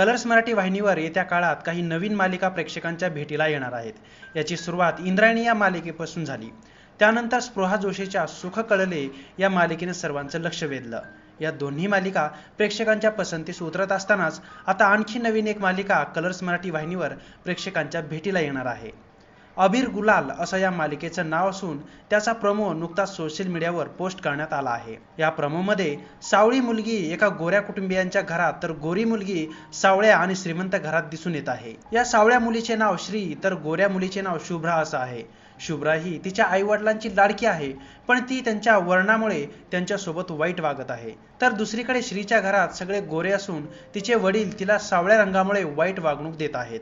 Colours Marathi वाहिनीवर येत्या काळात काही नवीन मालिका प्रेक्षकांच्या भेटीला येणार आहेत. याची सुरुवात इंद्रायणी या मालिकेपासून झाली. त्यानंतर स्पृहा जोशीच्या सुख कळले या मालिकेने सर्वांचं लक्ष वेधलं. या दोन्ही मालिका प्रेक्षकांच्या पसंतीस उतरत असतानाच आता आणखी नवीन एक मालिका कलर्स मराठी वाहिनीवर प्रेक्षकांच्या भेटीला येणार आहे. अबीर गुलाल असं या मालिकेचं नाव असून त्याचा प्रमो नुकताच सोशल मीडियावर पोस्ट करण्यात आला आहे. या प्रमोमध्ये सावळी मुलगी एका गोऱ्या कुटुंबियांच्या घरात तर गोरी मुलगी सावळ्या आणि श्रीमंत घरात दिसून येत आहे. या सावळ्या मुलीचे नाव श्री तर गोऱ्या मुलीचे नाव शुभ्रा असं आहे. शुभ्रा ही तिच्या आई वडिलांची लाडकी आहे पण ती त्यांच्या वर्णामुळे त्यांच्यासोबत वाईट वागत आहे. तर दुसरीकडे श्रीच्या घरात सगळे गोरे असून तिचे वडील तिला सावळ्या रंगामुळे वाईट वागणूक देत आहेत.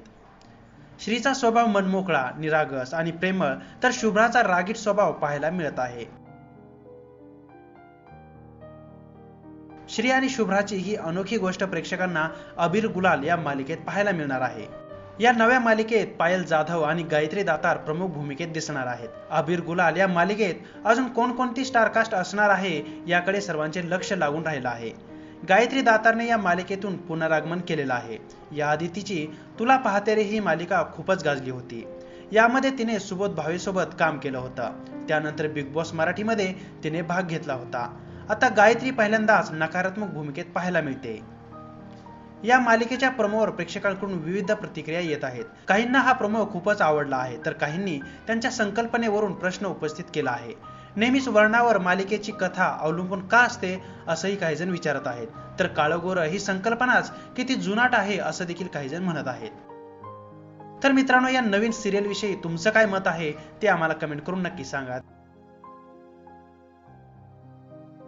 श्रीचा स्वभाव मनमोकळा निरागस आणि प्रेमळ तर शुभ्राचा रागीट स्वभाव पाहायला मिळत आहे. श्री आणि शुभ्राची ही अनोखी गोष्ट प्रेक्षकांना अबीर गुलाल या मालिकेत पाहायला मिळणार आहे. या नव्या मालिकेत पायल जाधव आणि गायत्री दातार प्रमुख भूमिकेत दिसणार आहेत. अबीर गुलाल या मालिकेत अजून कोणकोणती स्टारकास्ट असणार आहे याकडे सर्वांचे लक्ष लागून राहिलं आहे. गायत्री दातारने या मालिकेतून पुनरागमन केलेलं आहे. याआधी तिची तुला पाहते रे ही मालिका खूपच गाजली होती. यामध्ये तिने सुबोध भावेसोबत काम केलं होतं. त्यानंतर बिग बॉस मराठीमध्ये तिने भाग घेतला होता. आता गायत्री पहिल्यांदाच नकारात्मक भूमिकेत पाहायला मिळते. या मालिकेच्या प्रमोवर प्रेक्षकांकडून विविध प्रतिक्रिया येत आहेत. काहींना हा प्रमो खूपच आवडला आहे तर काहींनी त्यांच्या संकल्पनेवरून प्रश्न उपस्थित केला आहे. नेहमीच वर्णावर मालिकेची कथा अवलंबून का असते असंही काही जण विचारत आहेत. तर काळगोर ही संकल्पनाच किती जुनाट आहे असं देखील काही जण म्हणत आहेत. तर मित्रांनो या नवीन सिरियल विषयी तुमचं काय मत आहे ते आम्हाला कमेंट करून नक्की सांगा.